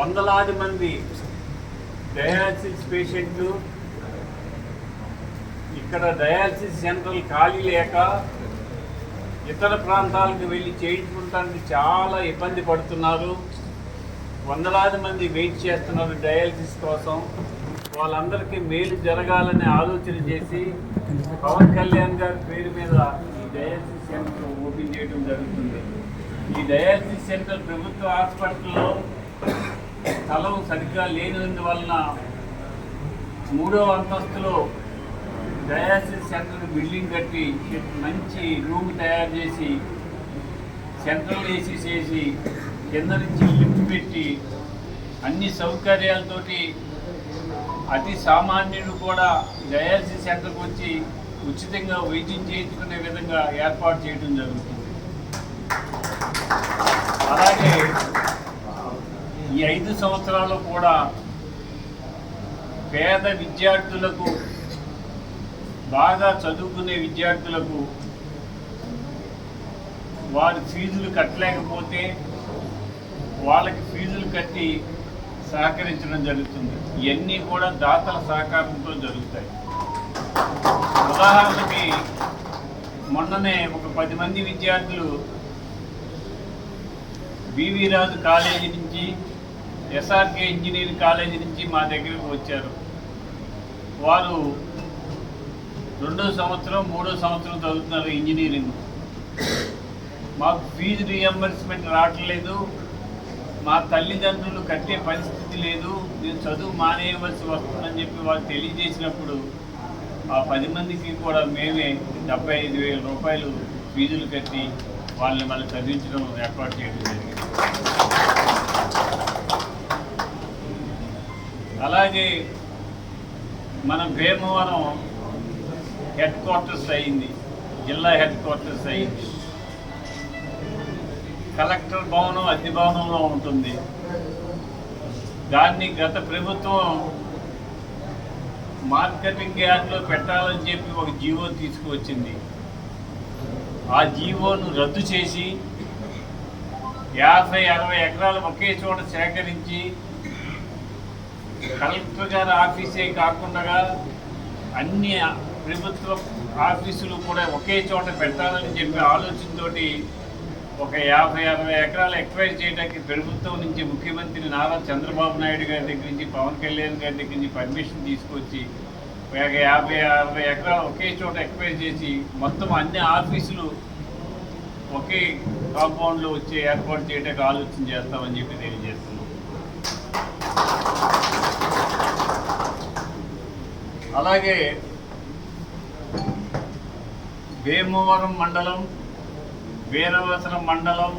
వందలాది మంది డయాలసిస్ పేషెంట్లు ఇక్కడ డయాలసిస్ సెంటర్లు ఖాళీ లేక ఇతర ప్రాంతాలకు వెళ్ళి చేయించుకుంటానికి చాలా ఇబ్బంది పడుతున్నారు. వందలాది మంది వెయిట్ చేస్తున్నారు డయాలసిస్ కోసం. వాళ్ళందరికీ మేలు జరగాలని ఆలోచన చేసి పవన్ కళ్యాణ్ గారి పేరు మీద ఈ డయాలసిస్ సెంటర్ ఓపెన్ చేయడం జరుగుతుంది. ఈ డయాలసిస్ సెంటర్ ప్రభుత్వ హాస్పిటల్లో స్థలం సరిగ్గా లేనందువలన మూడో అంతస్తులో డయాసిస్ సెంటర్ బిల్డింగ్ కట్టి మంచి రూమ్ తయారు చేసి సెంట్రల్ ఏసీ చేసి కింద నుంచి లిఫ్ట్ పెట్టి అన్ని సౌకర్యాలతోటి అతి సామాన్యుడు కూడా డయాలసిస్ సెంటర్కి వచ్చి ఉచితంగా వైద్యం చేయించుకునే విధంగా ఏర్పాటు చేయడం జరుగుతుంది. అలాగే ఈ ఐదు సంవత్సరాలు కూడా పేద విద్యార్థులకు బాగా చదువుకునే విద్యార్థులకు వారి ఫీజులు కట్టలేకపోతే వాళ్ళకి ఫీజులు కట్టి సహకరించడం జరుగుతుంది. ఇవన్నీ కూడా దాతల సహకారంతో జరుగుతాయి. ఉదాహరణకి మొన్ననే ఒక పది మంది విద్యార్థులు బివి రాజు కాలేజీ నుంచి ఎస్ఆర్కే ఇంజనీరింగ్ కాలేజీ నుంచి మా దగ్గరకు వచ్చారు. వారు రెండో సంవత్సరం మూడో సంవత్సరం చదువుతున్నారు ఇంజనీరింగ్. మాకు ఫీజు రియంబర్స్మెంట్ రావట్లేదు. మా తల్లిదండ్రులు కట్టే పరిస్థితి లేదు. నేను చదువు మానేయవలసి వస్తుందని చెప్పి వాళ్ళు తెలియజేసినప్పుడు ఆ పది మందికి కూడా మేమే డెబ్బై ఐదు వేల రూపాయలు ఫీజులు కట్టి వాళ్ళని మళ్ళీ చదివించడం ఏర్పాటు చేయడం జరిగింది. అలాగే మన భీమవరం హెడ్ క్వార్టర్స్ అయింది జిల్లా హెడ్ క్వార్టర్స్ అయింది. కలెక్టర్ భవనం అద్దె భవనంలో ఉంటుంది. దాన్ని గత ప్రభుత్వం మార్కెటింగ్ యార్డ్లో పెట్టాలని చెప్పి ఒక జీవో తీసుకువచ్చింది. ఆ జీవోను రద్దు చేసి యాభై అరవై ఎకరాలు ఒకే చోట సేకరించి కలెక్టర్ గారి ఆఫీసే కాకుండా అన్ని ప్రభుత్వ ఆఫీసులు కూడా ఒకే చోట పెట్టాలని చెప్పి ఆలోచనతోటి ఒక యాభై అరవై ఎకరాలు ఎక్వైర్ చేయడానికి ప్రభుత్వం నుంచి ముఖ్యమంత్రి నారా చంద్రబాబు నాయుడు గారి దగ్గర నుంచి పవన్ కళ్యాణ్ గారి దగ్గర నుంచి పర్మిషన్ తీసుకొచ్చి ఒక యాభై అరవై ఎకరాలు ఒకే చోట ఎక్వైర్ చేసి మొత్తం అన్ని ఆఫీసులు ఒకే కాంపౌండ్లో వచ్చే ఏర్పాటు చేయడానికి ఆలోచన చేస్తామని చెప్పి తెలియజేస్తున్నాం. అలాగే భీమవరం మండలం వీరవసరం మండలం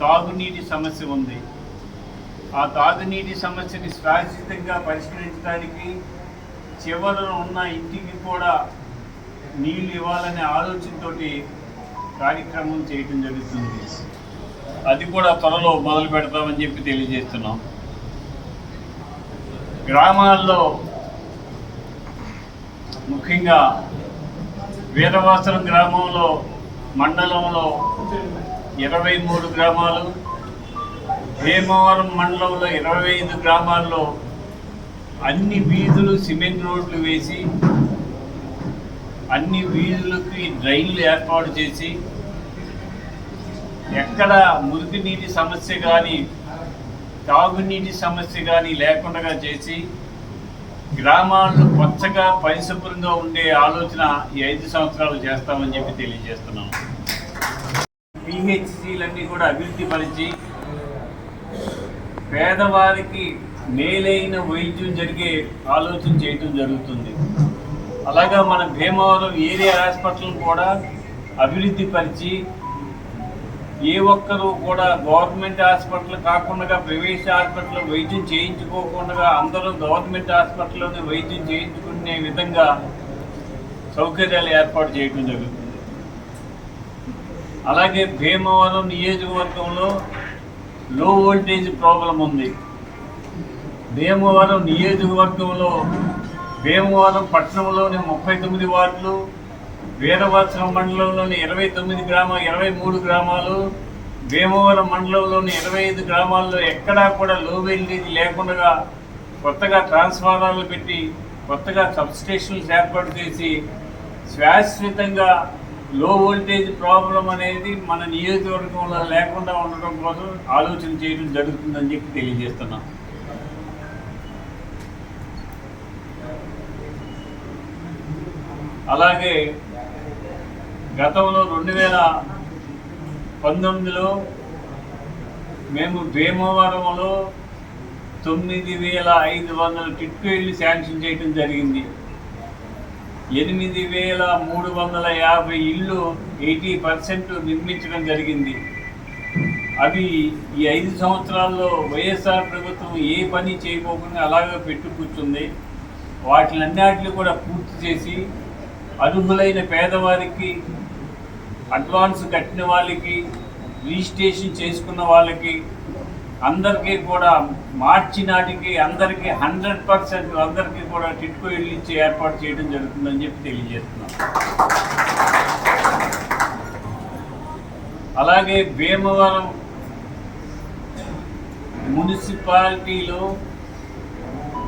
తాగునీటి సమస్య ఉంది. ఆ తాగునీటి సమస్యని శాశ్వతంగా పరిష్కరించడానికి చివరన ఉన్న ఇంటికి కూడా నీళ్ళు ఇవ్వాలనే ఆలోచనతో కార్యక్రమం చేయటం జరుగుతుంది. అది కూడా త్వరలో మొదలు పెడతామని చెప్పి తెలియజేస్తున్నాం. గ్రామాల్లో ముఖ్యంగా వీరవాసరం గ్రామంలో మండలంలో ఇరవై మూడు గ్రామాలు భీమవరం మండలంలో ఇరవై ఐదు గ్రామాల్లో అన్ని వీధులు సిమెంట్ రోడ్లు వేసి అన్ని వీధులకి డ్రైన్లు ఏర్పాటు చేసి ఎక్కడ మురికి నీటి సమస్య కానీ తాగునీటి సమస్య కానీ లేకుండా చేసి గ్రామాలను పచ్చగా పరిశుభ్రంగా ఉండే ఆలోచన ఈ ఐదు సంవత్సరాలు చేస్తామని చెప్పి తెలియజేస్తున్నాం. పిహెచ్సిలన్నీ కూడా అభివృద్ధి పరిచి పేదవారికి మేలైన వైద్యం జరిగే ఆలోచన చేయటం జరుగుతుంది. అలాగా మన భీమవరం ఏరియా హాస్పిటల్ కూడా అభివృద్ధి పరిచి ఏ ఒక్కరూ కూడా గవర్నమెంట్ హాస్పిటల్ కాకుండా ప్రైవేట్ హాస్పిటల్ వైద్యం చేయించుకోకుండా అందరూ గవర్నమెంట్ హాస్పిటల్లోనే వైద్యం చేయించుకునే విధంగా సౌకర్యాలు ఏర్పాటు చేయడం జరుగుతుంది. అలాగే భీమవరం నియోజకవర్గంలో లో వోల్టేజ్ ప్రాబ్లం ఉంది. భీమవరం నియోజకవర్గంలో భీమవరం పట్టణంలోని ముప్పై తొమ్మిది వార్డులు వీరవత్సరం మండలంలోని ఇరవై తొమ్మిది గ్రామ ఇరవై మూడు గ్రామాలు భీమవరం మండలంలోని ఇరవై ఐదు గ్రామాల్లో ఎక్కడా కూడా లో వెల్టేజ్ లేకుండా కొత్తగా ట్రాన్స్ఫార్మర్లు పెట్టి కొత్తగా సబ్స్టేషన్లు ఏర్పాటు చేసి శాశ్వతంగా లో వోల్టేజ్ ప్రాబ్లం అనేది మన నియోజకవర్గంలో లేకుండా ఉండడం కోసం ఆలోచన చేయడం జరుగుతుందని చెప్పి తెలియజేస్తున్నాం. అలాగే గతంలో రెండు వేల పంతొమ్మిదిలో మేము భీమవరంలో తొమ్మిది వేల ఐదు వందల టిట్కోయిల్ని శాంక్షన్ చేయడం జరిగింది. ఎనిమిది వేల మూడు వందల యాభై ఇళ్ళు ఎయిటీ పర్సెంట్ నిర్మించడం జరిగింది. అవి ఈ ఐదు సంవత్సరాల్లో వైఎస్ఆర్ ప్రభుత్వం ఏ పని చేయకోకుండా అలాగే పెట్టుకూర్చుంది వాటిని వాటిలన్నిటిని కూడా పూర్తి చేసి అర్హులైన పేదవారికి అడ్వాన్స్ కట్టిన వాళ్ళకి రిజిస్ట్రేషన్ చేసుకున్న వాళ్ళకి అందరికీ కూడా మార్చి నాటికి అందరికీ హండ్రెడ్ పర్సెంట్ అందరికీ కూడా టిట్కో ఇల్లు ఇచ్చి ఏర్పాటు చేయడం జరుగుతుందని చెప్పి తెలియజేస్తున్నాం. అలాగే భీమవరం మున్సిపాలిటీలో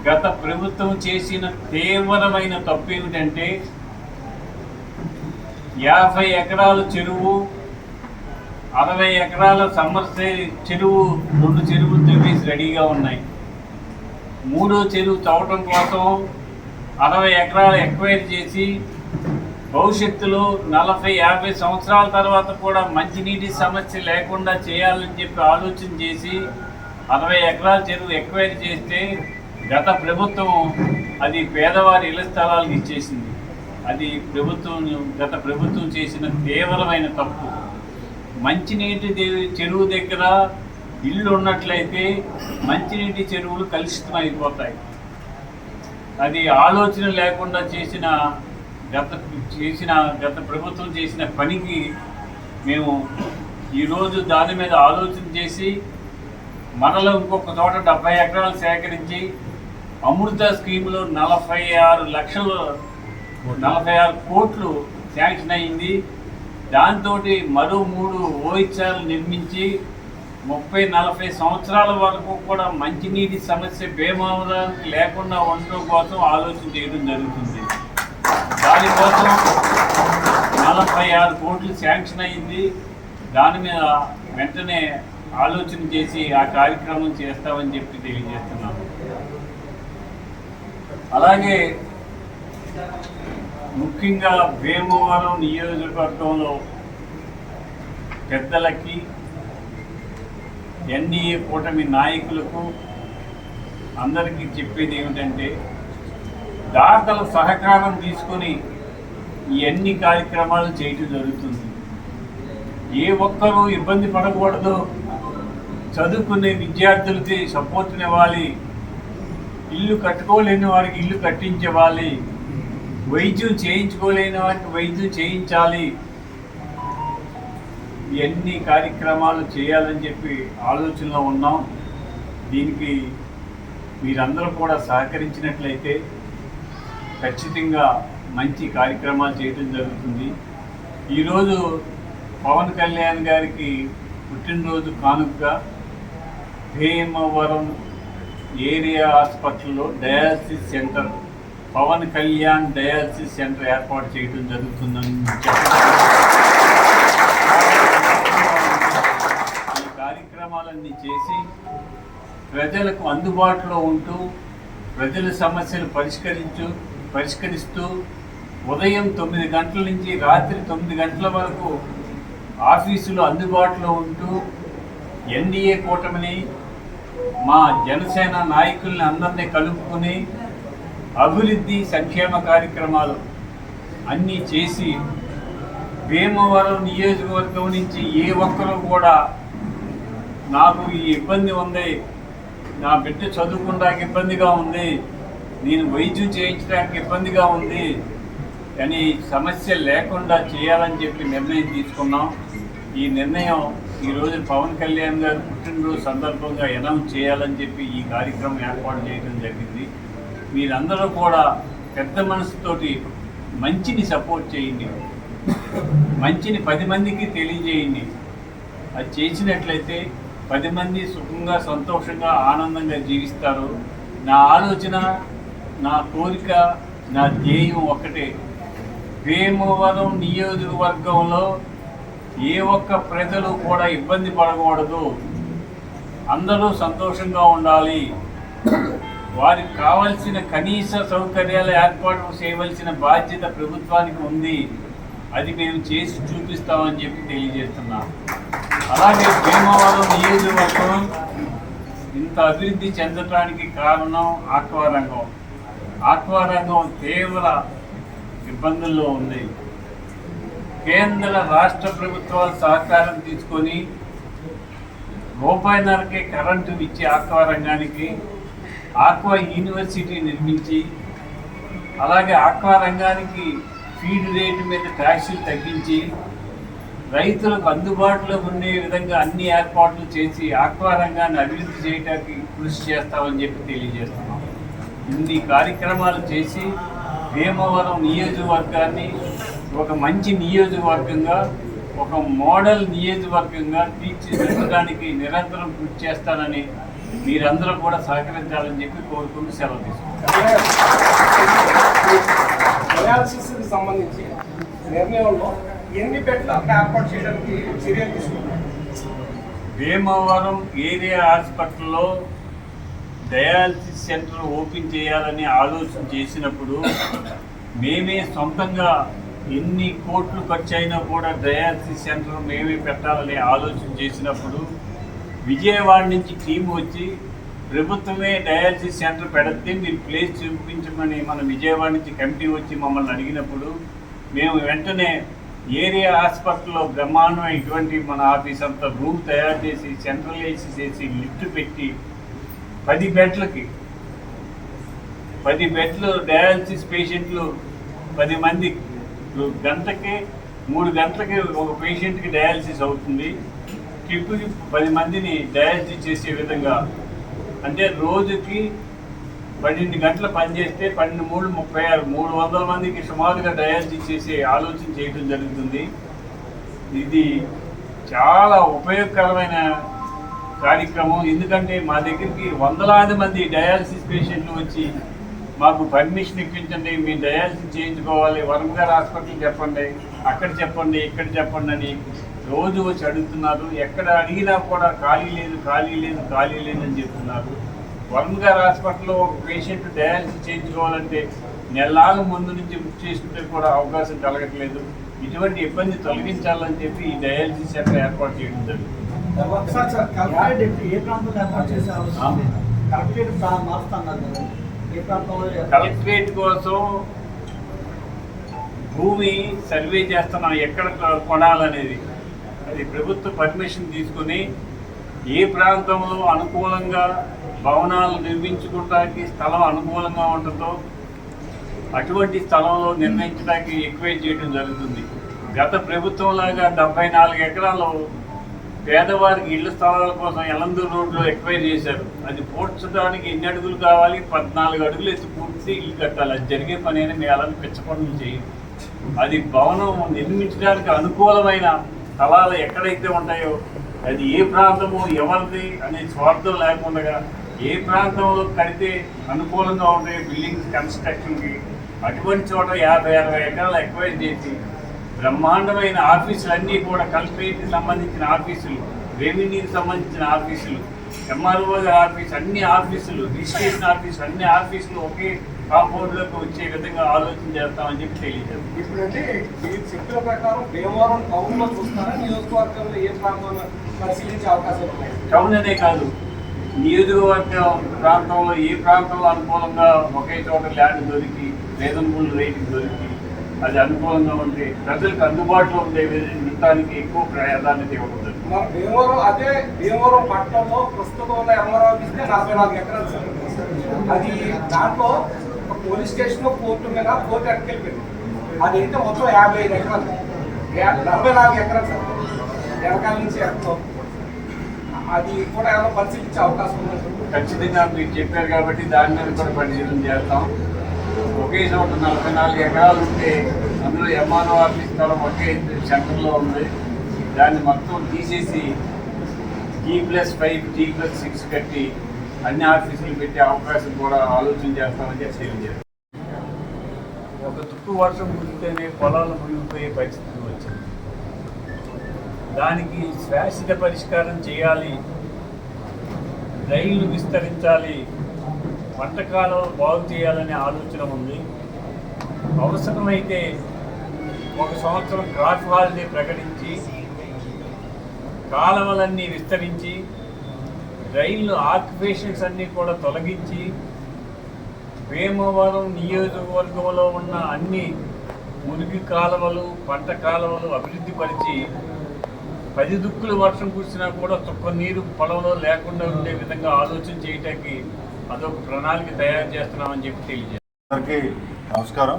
గత ప్రభుత్వం చేసిన తీవ్రమైన తప్పు ఏమిటంటే యాభై ఎకరాల చెరువు అరవై ఎకరాల సమస్య చెరువు రెండు చెరువులు తవ్వేసి రెడీగా ఉన్నాయి. మూడో చెరువు తవ్వటం కోసం అరవై ఎకరాలు ఎక్వైర్ చేసి భవిష్యత్తులో నలభై యాభై సంవత్సరాల తర్వాత కూడా మంచినీటి సమస్య లేకుండా చేయాలని చెప్పి ఆలోచన చేసి అరవై ఎకరాల చెరువు ఎక్వైర్ చేస్తే గత ప్రభుత్వం అది పేదవారి ఇళ్ళ స్థలాలకు ఇచ్చేసింది. అది ప్రభుత్వం గత ప్రభుత్వం చేసిన తీవ్రమైన తప్పు. మంచినీటి చెరువు దగ్గర ఇల్లు ఉన్నట్లయితే మంచినీటి చెరువులు కలుషితం అయిపోతాయి. అది ఆలోచన లేకుండా చేసిన గత చేసిన గత ప్రభుత్వం చేసిన పనికి మేము ఈరోజు దాని మీద ఆలోచన చేసి మనలో ఇంకొక చోట డెబ్బై ఎకరాలు సేకరించి అమృత స్కీమ్లో నలభై ఆరు లక్షలు నలభై ఆరు కోట్లు శాంక్షన్ అయింది. దాంతో మరో మూడు ఓహెచ్ఆర్లు నిర్మించి ముప్పై నలభై సంవత్సరాల వరకు కూడా మంచినీటి సమస్య భీమావరానికి లేకుండా ఉండడం కోసం ఆలోచన చేయడం జరుగుతుంది. దానికోసం నలభై ఆరు కోట్లు శాంక్షన్ అయింది. దాని మీద వెంటనే ఆలోచన చేసి ఆ కార్యక్రమం చేస్తామని చెప్పి తెలియజేస్తున్నాము అలాగే ముఖ్యంగా భీమవరం నియోజకవర్గంలో పెద్దలకి ఎన్డీఏ కూటమి నాయకులకు అందరికీ చెప్పేది ఏమిటంటే దాతల సహకారం తీసుకొని ఈ అన్ని కార్యక్రమాలు చేయటం జరుగుతుంది. ఏ ఒక్కరూ ఇబ్బంది పడకూడదు. చదువుకునే విద్యార్థులకి సపోర్ట్నివ్వాలి ఇల్లు కట్టుకోలేని వారికి ఇల్లు కట్టించేవాలి వైద్యం చేయించుకోలేని వారికి వైద్యం చేయించాలి. ఎన్ని కార్యక్రమాలు చేయాలని చెప్పి ఆలోచనలో ఉన్నాం. దీనికి మీరందరూ కూడా సహకరించినట్లయితే ఖచ్చితంగా మంచి కార్యక్రమాలు చేయడం జరుగుతుంది. ఈరోజు పవన్ కళ్యాణ్ గారికి పుట్టినరోజు కానుకగా భీమవరం ఏరియా హాస్పిటల్లో dialysis centre Pavan Kalyan dialysis centre ఏర్పాటు చేయడం జరుగుతుందని ఈ కార్యక్రమాలన్నీ చేసి ప్రజలకు అందుబాటులో ఉంటూ ప్రజల సమస్యలు పరిష్కరించు పరిష్కరిస్తూ ఉదయం తొమ్మిది గంటల నుంచి రాత్రి తొమ్మిది గంటల వరకు ఆఫీసులో అందుబాటులో ఉంటూ ఎన్డీఏ కూటమిని మా జనసేన నాయకుల్ని అందరినీ కలుపుకొని అభివృద్ధి సంక్షేమ కార్యక్రమాలు అన్నీ చేసి భీమవరం నియోజకవర్గం నుంచి ఏ ఒక్కరూ కూడా నాకు ఈ ఇబ్బంది ఉంది నా బిడ్డ చదువుకోవడానికి ఇబ్బందిగా ఉంది నేను వైద్యం చేయించడానికి ఇబ్బందిగా ఉంది అని సమస్య లేకుండా చేయాలని చెప్పి నిర్ణయం తీసుకున్నాం. ఈ నిర్ణయం ఈరోజు పవన్ కళ్యాణ్ గారు పుట్టినరోజు సందర్భంగా అనౌన్స్ చేయాలని చెప్పి ఈ కార్యక్రమం ఏర్పాటు చేయడం జరిగింది. మీరందరూ కూడా పెద్ద మనసుతోటి మంచిని సపోర్ట్ చేయండి. మంచిని పది మందికి తెలియజేయండి. అది చేసినట్లయితే పది మంది సుఖంగా సంతోషంగా ఆనందంగా జీవిస్తారు. నా ఆలోచన నా కోరిక నా ధ్యేయం ఒక్కటే. భీమవరం నియోజకవర్గంలో ఏ ఒక్క ప్రజలు కూడా ఇబ్బంది పడకూడదు. అందరూ సంతోషంగా ఉండాలి. వారికి కావాల్సిన కనీస సౌకర్యాల ఏర్పాటు చేయవలసిన బాధ్యత ప్రభుత్వానికి ఉంది. అది మేము చేసి చూపిస్తామని చెప్పి తెలియజేస్తున్నాం. అలాగే భీమవరం నియోజకవర్గం ఇంత అభివృద్ధి చెందడానికి కారణం ఆక్వారంగం. ఆక్వారంగం తీవ్ర ఇబ్బందుల్లో ఉంది. కేంద్ర రాష్ట్ర ప్రభుత్వాల సహకారం తీసుకొని రూపాయిన్నరకే కరెంటు ఇచ్చి ఆక్వారంగానికి ఆక్వా యూనివర్సిటీ నిర్మించి అలాగే ఆక్వా రంగానికి ఫీడ్ రేటు మీద ట్యాక్సులు తగ్గించి రైతులకు అందుబాటులో ఉండే విధంగా అన్ని ఏర్పాట్లు చేసి ఆక్వా రంగాన్ని అభివృద్ధి చేయడానికి కృషి చేస్తామని చెప్పి తెలియజేస్తున్నాం. ఇన్ని కార్యక్రమాలు చేసి భీమవరం నియోజకవర్గాన్ని ఒక మంచి నియోజకవర్గంగా ఒక మోడల్ నియోజకవర్గంగా తీర్చిదిద్దడానికి నిరంతరం కృషి చేస్తానని మీరందరూ కూడా సహకరించాలని చెప్పి కోరుకుంటూ సెలవు తీసుకుంటాం. కి సంబంధించి నిర్ణయంలో ఎన్ని అక్కడ ఏర్పాటు చేయడానికి చర్యలు తీసుకుంటారు? భీమవరం ఏరియా హాస్పిటల్లో డయాలసిస్ సెంటర్ ఓపెన్ చేయాలని ఆలోచన చేసినప్పుడు మేమే సొంతంగా ఎన్ని కోట్లు ఖర్చు అయినా కూడా డయాలసిస్ సెంటర్ మేమే పెట్టాలని ఆలోచన చేసినప్పుడు విజయవాడ నుంచి టీం వచ్చి ప్రభుత్వమే డయాలసిస్ సెంటర్ పెడితే మీరు ప్లేస్ చూపించమని మన విజయవాడ నుంచి కమిటీ వచ్చి మమ్మల్ని అడిగినప్పుడు మేము వెంటనే ఏరియా హాస్పిటల్లో బ్రహ్మాండం ఇటువంటి మన ఆఫీస్ అంతా రూమ్ తయారు చేసి సెంట్రలైజ్ చేసి లిఫ్ట్ పెట్టి పది బెడ్లకి పది బెడ్లు డయాలసిస్ పేషెంట్లు పది మంది గంటకి మూడు గంటలకి ఒక పేషెంట్కి డయాలసిస్ అవుతుంది. ట్రిప్కి పది మందిని డయాలసిస్ చేసే విధంగా. అంటే రోజుకి పన్నెండు గంటలు పనిచేస్తే పన్నెండు మూడు ముప్పై ఆరు మూడు వందల మందికి సుమారుగా డయాలసిస్ చేసే ఆలోచన చేయడం జరుగుతుంది. ఇది చాలా ఉపయోగకరమైన కార్యక్రమం. ఎందుకంటే మా దగ్గరికి వందలాది మంది డయాలసిస్ పేషెంట్లు వచ్చి మాకు పర్మిషన్ ఇప్పించండి మీ డయాలసిస్ చేయించుకోవాలి వరంగల్ హాస్పిటల్ చెప్పండి అక్కడ చెప్పండి ఇక్కడ చెప్పండి అని రోజు వచ్చి అడుగుతున్నారు ఎక్కడ అడిగినా కూడా ఖాళీ లేదు ఖాళీ లేదు ఖాళీ లేదు అని చెప్తున్నారు. వరుణ్ గారు హాస్పిటల్లో ఒక పేషెంట్ డయాలసిస్ చేయించుకోవాలంటే నెలలాగా ముందు నుంచి బుక్ చేసుకుంటే కూడా అవకాశం కలగట్లేదు. ఇటువంటి ఇబ్బంది తొలగించాలని చెప్పి ఈ డయాలసిస్ సెంటర్ ఏర్పాటు చేయడం జరిగింది. కలెక్టరేట్ కోసం భూమి సర్వే చేస్తున్నాం ఎక్కడ కొనాలనేది. అది ప్రభుత్వ పర్మిషన్ తీసుకుని ఏ ప్రాంతంలో అనుకూలంగా భవనాలు నిర్మించుకోవడానికి స్థలం అనుకూలంగా ఉంటుందో అటువంటి స్థలంలో నిర్ణయించడానికి ఎక్వైర్ చేయడం జరుగుతుంది. గత ప్రభుత్వం లాగా డెబ్బై నాలుగు ఎకరాలు పేదవారికి ఇళ్ళ స్థలాల కోసం ఎలందూరు రోడ్లో ఎక్వైర్ చేశారు. అది పూడ్చడానికి ఎన్ని అడుగులు కావాలి? పద్నాలుగు అడుగులు ఎత్తి పూడ్చి ఇల్లు కట్టాలి. అది జరిగే పని అయినా మేము అలాంటి పిచ్చ పనులు అది భవనం నిర్మించడానికి అనుకూలమైన స్థలాలు ఎక్కడైతే ఉంటాయో అది ఏ ప్రాంతము ఎవరిది అనే స్వార్థం లేకుండా ఏ ప్రాంతంలో కడితే అనుకూలంగా ఉంటాయి బిల్డింగ్స్ కన్స్ట్రక్షన్కి అటువంటి చోట యాభై అరవై ఎకరాలు ఎక్వైర్ చేసి బ్రహ్మాండమైన ఆఫీసులు అన్నీ కూడా కలెక్టరేట్కి సంబంధించిన ఆఫీసులు రెవెన్యూకి సంబంధించిన ఆఫీసులు ఎంఆర్ఓ ఆఫీస్ అన్ని ఆఫీసులు రిజిస్ట్రేషన్ ఆఫీసులు అన్ని ఆఫీసులు ఒకే కాంపౌండ్లోకి వచ్చే విధంగా ఆలోచన చేస్తామని చెప్పి తెలియజేస్తాం. ఇప్పుడంటే మీరు చెప్పిన ప్రకారం భీమవరం టౌన్లో చూస్తారా? నియోజకవర్గంలో ఏ ప్రాంతంలో పరిశీలించే అవకాశాలు ఉన్నాయి టౌన్ అనే కాదు. నియోజకవర్గం ప్రాంతంలో ఏ ప్రాంతంలో అనుకూలంగా ఒకే చోట ల్యాండ్ దొరికి రీజనబుల్ రేటుకి దొరికి అది అనుకూలంగా ఉంటే ప్రజలకు అందుబాటులో ఉండే విధానికి ఎక్కువ ప్రాధాన్యత ఇవ్వకూడదు. మన భీమవరం అదే భీమవరం పట్టణంలో ప్రస్తుతం ఉన్న ఎంఆర్ ఆఫీస్ నలభై నాలుగు ఎకరాలు. అది దాంట్లో ఒక పోలీస్ స్టేషన్ కోర్టు మీద కోర్టు ఎక్కడికెళ్ళిపోయింది అది అయితే మొత్తం యాభై ఐదు ఎకరాలు. నలభై నాలుగు ఎకరాలు సార్. వెనకాల నుంచి ఎక్కడం. అది కూడా ఏమైనా పరిశీలించే అవకాశం ఉంది ఖచ్చితంగా మీరు చెప్పారు కాబట్టి దాని మీద కూడా పరిశీలన చేస్తాం. ఒకే చోట నలభై నాలుగు ఎకరాలు ఉంటే అందులో ఎంఆర్ఓఆర్ని స్థలం ఒకే సెంటర్లో ఉంది. దాన్ని మొత్తం తీసేసి G plus five G plus six కట్టి అన్ని ఆఫీసులు పెట్టే అవకాశం కూడా ఆలోచన చేస్తామని చెప్పి తెలియజేస్తాం ఒక తుప్పు వర్షం కురిస్తేనే పొలాలు మునిగిపోయే పరిస్థితి వచ్చింది. దానికి శాశ్వత పరిష్కారం చేయాలి. రైళ్ళు విస్తరించాలి. వంటకాలు బాగు చేయాలనే ఆలోచన ఉంది. అవసరమైతే ఒక సంవత్సరం క్రాఫ్ హాలిడే ప్రకటించి కాలవలన్నీ విస్తరించి రైళ్ళు ఆక్యుపేషన్స్ అన్నీ కూడా తొలగించి భీమవరం నియోజకవర్గంలో ఉన్న అన్ని మురికి కాలువలు పంట కాలువలు అభివృద్ధి పరిచి పది దుక్కులు వర్షం కురిసినా కూడా చుక్క నీరు పొలంలో లేకుండా ఉండే విధంగా ఆలోచన చేయటానికి అదొక ప్రణాళిక తయారు చేస్తున్నామని చెప్పి తెలియజేస్తాం నమస్కారం.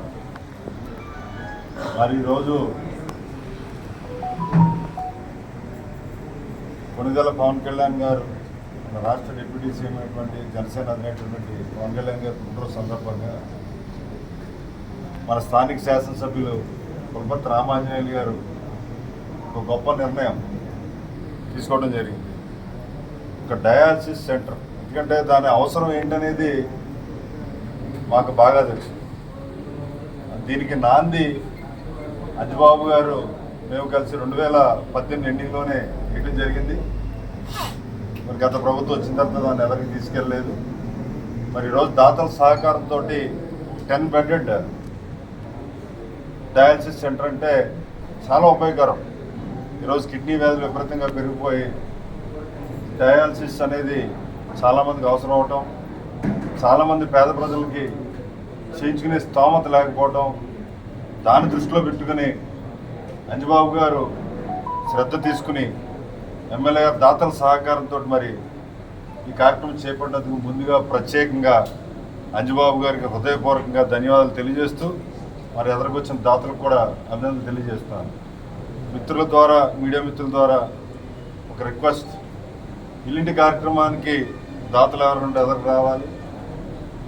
మరి ఈరోజు కొనుగోల పవన్ కళ్యాణ్ గారు మన రాష్ట్ర డిప్యూటీ సీఎం అయినటువంటి జనసేన అధినేటటువంటి పవన్ కళ్యాణ్ గారి పుట్టినరోజు సందర్భంగా మన స్థానిక శాసనసభ్యులు కుల్పత్ రామాంజనేయులు గారు ఒక గొప్ప నిర్ణయం తీసుకోవడం జరిగింది. ఒక డయాలసిస్ సెంటర్. ఎందుకంటే దాని అవసరం ఏంటనేది మాకు బాగా తెలుసు. దీనికి నాంది అంజబాబు గారు మేము కలిసి రెండు వేల పద్దెనిమిది ఎండింగ్లోనే వేయడం జరిగింది. మరి గత ప్రభుత్వం వచ్చిన తర్వాత దాన్ని ఎవరికి తీసుకెళ్ళలేదు. మరి ఈరోజు దాతల సహకారంతో టెన్ బెడెడ్ డయాలసిస్ సెంటర్ అంటే చాలా ఉపయోగకరం. ఈరోజు కిడ్నీ వ్యాధులు విపరీతంగా పెరిగిపోయి డయాలసిస్ అనేది చాలామందికి అవసరం అవటం చాలామంది పేద ప్రజలకి చేయించుకునే స్తోమత లేకపోవటం దాన్ని దృష్టిలో పెట్టుకుని అంజబాబు గారు శ్రద్ధ తీసుకుని ఎమ్మెల్యే గారు దాతల సహకారంతో మరి ఈ కార్యక్రమం చేపట్టినందుకు ముందుగా ప్రత్యేకంగా అంజబాబు గారికి హృదయపూర్వకంగా ధన్యవాదాలు తెలియజేస్తూ మరి ఎదురుకొచ్చిన దాతలకు కూడా అభినందనలు తెలియజేస్తున్నాను. మిత్రుల ద్వారా మీడియా మిత్రుల ద్వారా ఒక రిక్వెస్ట్. ఇల్లింటి కార్యక్రమానికి దాతలు ఎవరు ఎదురు రావాలి.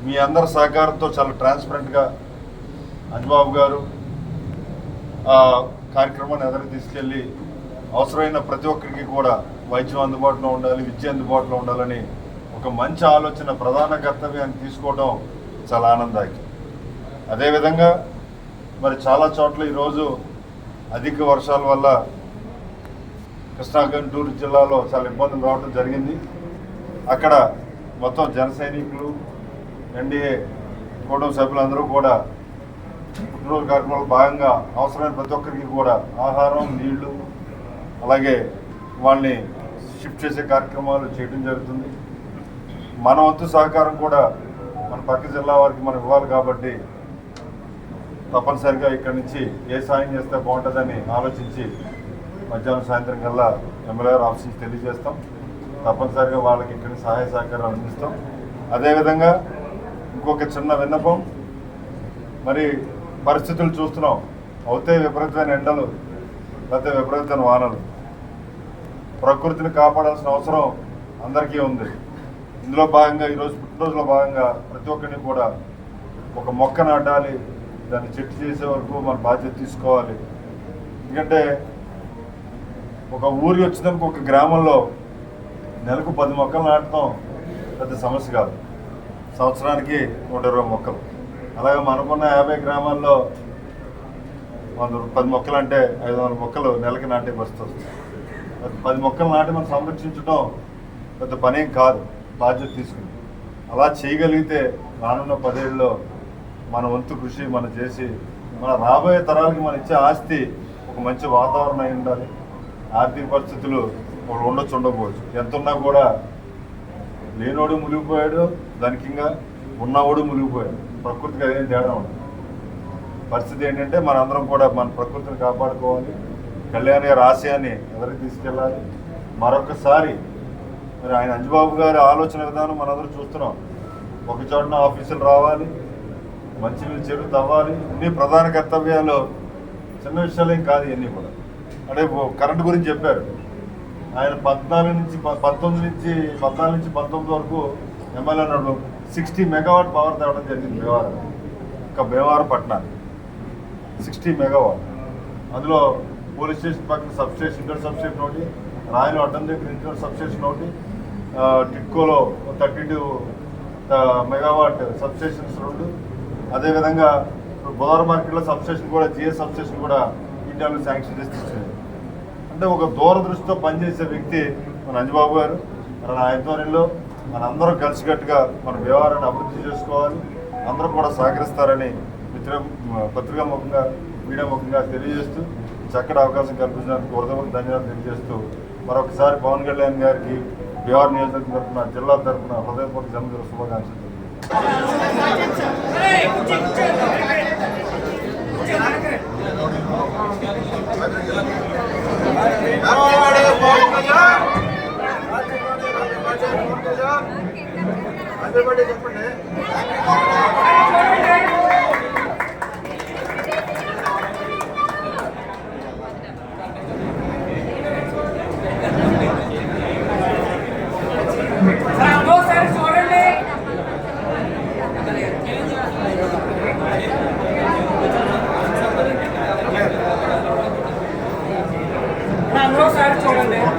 మీ అందరి సహకారంతో చాలా ట్రాన్స్పరెంట్గా అంజబాబు గారు ఆ కార్యక్రమాన్ని ఎదురు తీసుకెళ్ళి అవసరమైన ప్రతి ఒక్కరికి కూడా వైద్యం అందుబాటులో ఉండాలి విద్య అందుబాటులో ఉండాలని ఒక మంచి ఆలోచన ప్రధాన కర్తవ్యాన్ని తీసుకోవడం చాలా ఆనందాయకం. అదేవిధంగా మరి చాలా చోట్ల ఈరోజు అధిక వర్షాల వల్ల కృష్ణా గుంటూరు జిల్లాలో చాలా ఇబ్బందులు రావడం జరిగింది. అక్కడ మొత్తం జన సైనికులు ఎన్డీఏ కుటుంబ సభ్యులందరూ కూడా పుట్టినరోజు కార్యక్రమంలో భాగంగా అవసరమైన ప్రతి ఒక్కరికి కూడా ఆహారం నీళ్ళు అలాగే వాళ్ళని షిఫ్ట్ చేసే కార్యక్రమాలు చేయడం జరుగుతుంది. మన వంతు సహకారం కూడా మన పక్క జిల్లా వారికి మనం ఇవ్వాలి కాబట్టి తప్పనిసరిగా ఇక్కడి నుంచి ఏ సాయం చేస్తే బాగుంటుందని ఆలోచించి మధ్యాహ్నం సాయంత్రం కల్లా ఎమ్మెల్యే గారు ఆఫీస్ నుంచి తెలియజేస్తాం. తప్పనిసరిగా వాళ్ళకి ఇక్కడి సహాయ సహకారాలు అందిస్తాం. అదేవిధంగా ఇంకొక చిన్న విన్నపం మరి పరిస్థితులు చూస్తున్నాం. అవుతే విపరీతమైన ఎండలు లేకపోతే విపరీతమైన వానలు. ప్రకృతిని కాపాడాల్సిన అవసరం అందరికీ ఉంది. ఇందులో భాగంగా ఈరోజు పుట్టినరోజులో భాగంగా ప్రతి ఒక్కరిని కూడా ఒక మొక్క నాటాలి దాన్ని చెట్టు చేసే వరకు మన బాధ్యత తీసుకోవాలి. ఎందుకంటే ఒక ఊరి వచ్చినందుకు ఒక గ్రామంలో నెలకు పది మొక్కలు నాటడం పెద్ద సమస్య కాదు. సంవత్సరానికి నూట ఇరవై మొక్కలు. అలాగే మనకున్న యాభై గ్రామాల్లో వంద పది మొక్కలు అంటే ఐదు వందల మొక్కలు నెలకి నాటే పరిస్థితి వస్తుంది. పది మొక్కలు నాటి మనం సంరక్షించడం పెద్ద పనేం కాదు బాధ్యత తీసుకుని అలా చేయగలిగితే రానున్న పదేళ్ళలో మన వంతు కృషి మనం చేసి మన రాబోయే తరాలకి మనం ఇచ్చే ఆస్తి ఒక మంచి వాతావరణం అయి ఉండాలి. ఆర్థిక పరిస్థితులు ఒకడు ఉండొచ్చు ఉండకపోవచ్చు. ఎంత ఉన్నా కూడా లేనోడు మునిగిపోయాడు దానికి ఇంకా ఉన్నవాడు మునిగిపోయాడు. ప్రకృతికి అదేం తేడా ఉండదు పరిస్థితి ఏంటంటే మనందరం కూడా మన ప్రకృతిని కాపాడుకోవాలి. కళ్యాణ్ గారి ఆశయాన్ని ఎవరికి తీసుకెళ్ళాలి? మరొకసారి మరి ఆయన అంజబాబు గారి ఆలోచన విధానం మనందరం చూస్తున్నాం. ఒక చోటన ఆఫీసులు రావాలి మంచినీళ్ళు చెరువు తవ్వాలి అన్ని ప్రధాన కర్తవ్యాలు చిన్న విషయాలు ఏం కాదు ఇవన్నీ కూడా. అంటే కరెంటు గురించి చెప్పారు. ఆయన పద్నాలుగు నుంచి పంతొమ్మిది నుంచి పద్నాలుగు నుంచి పంతొమ్మిది వరకు ఎమ్మెల్యే ఉన్నాడు సిక్స్టీ మెగావాట్ పవర్ తేవడం జరిగింది భీమవరం ఇంకా భీమవరం పట్టణానికి. సిక్స్టీ మెగావాట్ అందులో పోలీస్ స్టేషన్ పక్కన sub station inter sub station ఒకటి రాయలు అడ్డం దగ్గర ఇంటర్ సబ్ స్టేషన్ ఒకటి ఆ, టిట్కోలో thirty two megawatt sub stations రెండు. అదేవిధంగా ఇప్పుడు బుధవారం మార్కెట్లో సబ్ స్టేషన్ కూడా జిఎస్ సబ్ స్టేషన్ కూడా ఇండియాలో శాంక్షన్ చేసి అంటే ఒక దూరదృష్టితో పనిచేసే వ్యక్తి మన అంజబాబు గారు మన ఆధ్వర్యంలో మనందరం కలిసికట్టుగా మన వ్యవహారాన్ని అభివృద్ధి చేసుకోవాలి. అందరూ కూడా సహకరిస్తారని మిత్రం పత్రికా ముఖంగా మీడియా ముఖంగా తెలియజేస్తూ చక్కటి అవకాశం కల్పించినందుకు వరదలకు ధన్యవాదాలు తెలియజేస్తూ మరొకసారి పవన్ కళ్యాణ్ గారికి బీహార్ నియోజకవర్గం తరఫున జిల్లా తరఫున హృదయపూర్వక జన్మదిన శుభాకాంక్షలు అందరూ ఒకసారి చూడండి మా